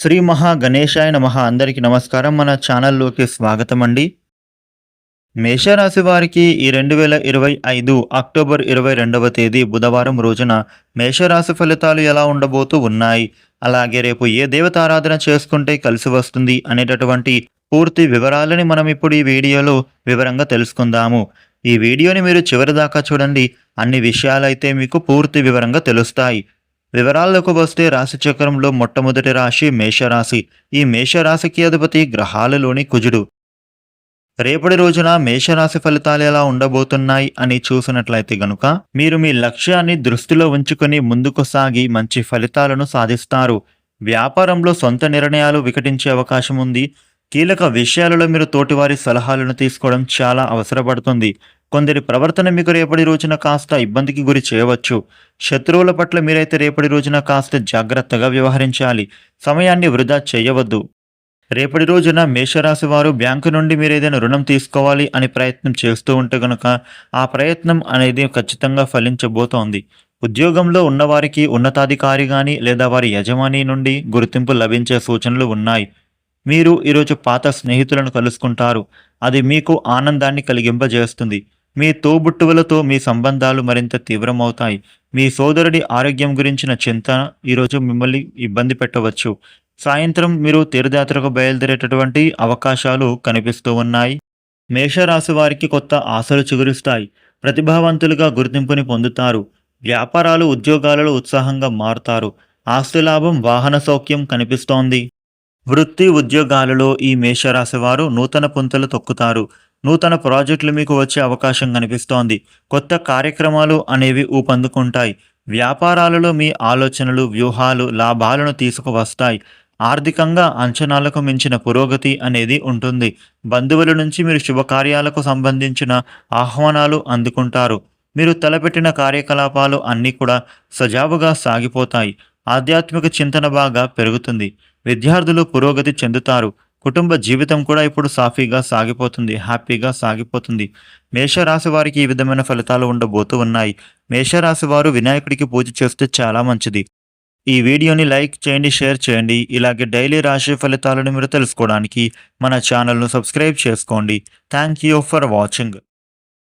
శ్రీ మహా గణేశాయ నమః. అందరికీ నమస్కారం. మన ఛానల్లోకి స్వాగతం అండి. మేషరాశి వారికి ఈ రెండు వేల ఇరవై ఐదు అక్టోబర్ ఇరవై రెండవ తేదీ బుధవారం రోజున మేషరాశి ఫలితాలు ఎలా ఉండబోతూ ఉన్నాయి? అలాగే రేపు ఏ దేవతారాధన చేసుకుంటే కలిసి వస్తుంది అనేటటువంటి పూర్తి వివరాలని మనం ఇప్పుడు ఈ వీడియోలో వివరంగా తెలుసుకుందాము. ఈ వీడియోని మీరు చివరి దాకా చూడండి. అన్ని విషయాలైతే మీకు పూర్తి వివరంగా తెలుస్తాయి. వివరాల్లోకి వస్తే రాశి చక్రంలో మొట్టమొదటి రాశి మేషరాశి. ఈ మేషరాశికి అధిపతి గ్రహాలలోని కుజుడు. రేపటి రోజున మేషరాశి ఫలితాలు ఎలా ఉండబోతున్నాయి అని చూసినట్లయితే గనుక మీరు మీ లక్ష్యాన్ని దృష్టిలో ఉంచుకొని ముందుకు సాగి మంచి ఫలితాలను సాధిస్తారు. వ్యాపారంలో సొంత నిర్ణయాలు వికటించే అవకాశం ఉంది. కీలక విషయాలలో మీరు తోటివారి సలహాలను తీసుకోవడం చాలా అవసరపడుతుంది. కొందరి ప్రవర్తన మీకు రేపటి రోజున కాస్త ఇబ్బందికి గురి చేయవచ్చు. శత్రువుల పట్ల మీరైతే రేపటి రోజున కాస్త జాగ్రత్తగా వ్యవహరించాలి. సమయాన్ని వృధా చేయవద్దు. రేపటి రోజున మేషరాశి వారు బ్యాంకు నుండి మీరు ఏదైనా రుణం తీసుకోవాలి అని ప్రయత్నం చేస్తూ ఉంటే గనుక ఆ ప్రయత్నం అనేది ఖచ్చితంగా ఫలించబోతోంది. ఉద్యోగంలో ఉన్నవారికి ఉన్నతాధికారి కానీ లేదా వారి యజమాని నుండి గుర్తింపు లభించే సూచనలు ఉన్నాయి. మీరు ఈరోజు పాత స్నేహితులను కలుసుకుంటారు. అది మీకు ఆనందాన్ని కలిగింపజేస్తుంది. మీ తోబుట్టువులతో మీ సంబంధాలు మరింత తీవ్రమవుతాయి. మీ సోదరుడి ఆరోగ్యం గురించిన చింత ఈరోజు మిమ్మల్ని ఇబ్బంది పెట్టవచ్చు. సాయంత్రం మీరు తీర్థయాత్రకు బయలుదేరేటటువంటి అవకాశాలు కనిపిస్తూ ఉన్నాయి. మేషరాశి వారికి కొత్త ఆశలు చిగురిస్తాయి. ప్రతిభావంతులుగా గుర్తింపుని పొందుతారు. వ్యాపారాలు ఉద్యోగాలలో ఉత్సాహంగా మారుతారు. ఆస్తి లాభం వాహన సౌఖ్యం కనిపిస్తోంది. వృత్తి ఉద్యోగాలలో ఈ మేషరాశి వారు నూతన పుంతలు తొక్కుతారు. నూతన ప్రాజెక్టులు మీకు వచ్చే అవకాశం కనిపిస్తోంది. కొత్త కార్యక్రమాలు అనేవి ఊపందుకుంటాయి. వ్యాపారాలలో మీ ఆలోచనలు వ్యూహాలు లాభాలను తీసుకువస్తాయి. ఆర్థికంగా అంచనాలకు మించిన పురోగతి అనేది ఉంటుంది. బంధువుల నుంచి మీరు శుభకార్యాలకు సంబంధించిన ఆహ్వానాలు అందుకుంటారు. మీరు తలపెట్టిన కార్యకలాపాలు అన్నీ కూడా సజావుగా సాగిపోతాయి. ఆధ్యాత్మిక చింతన బాగా పెరుగుతుంది. విద్యార్థులు పురోగతి చెందుతారు. కుటుంబ జీవితం కూడా ఇప్పుడు సాఫీగా సాగిపోతుంది హ్యాపీగా సాగిపోతుంది. మేషరాశి వారికి ఈ విధమైన ఫలితాలు ఉండబోతూ ఉన్నాయి. మేషరాశి వారు వినాయకుడికి పూజ చేస్తే చాలా మంచిది. ఈ వీడియోని లైక్ చేయండి షేర్ చేయండి. ఇలాగే డైలీ రాశి ఫలితాలను మీరు తెలుసుకోవడానికి మన ఛానల్ను సబ్స్క్రైబ్ చేసుకోండి. Thank you for watching.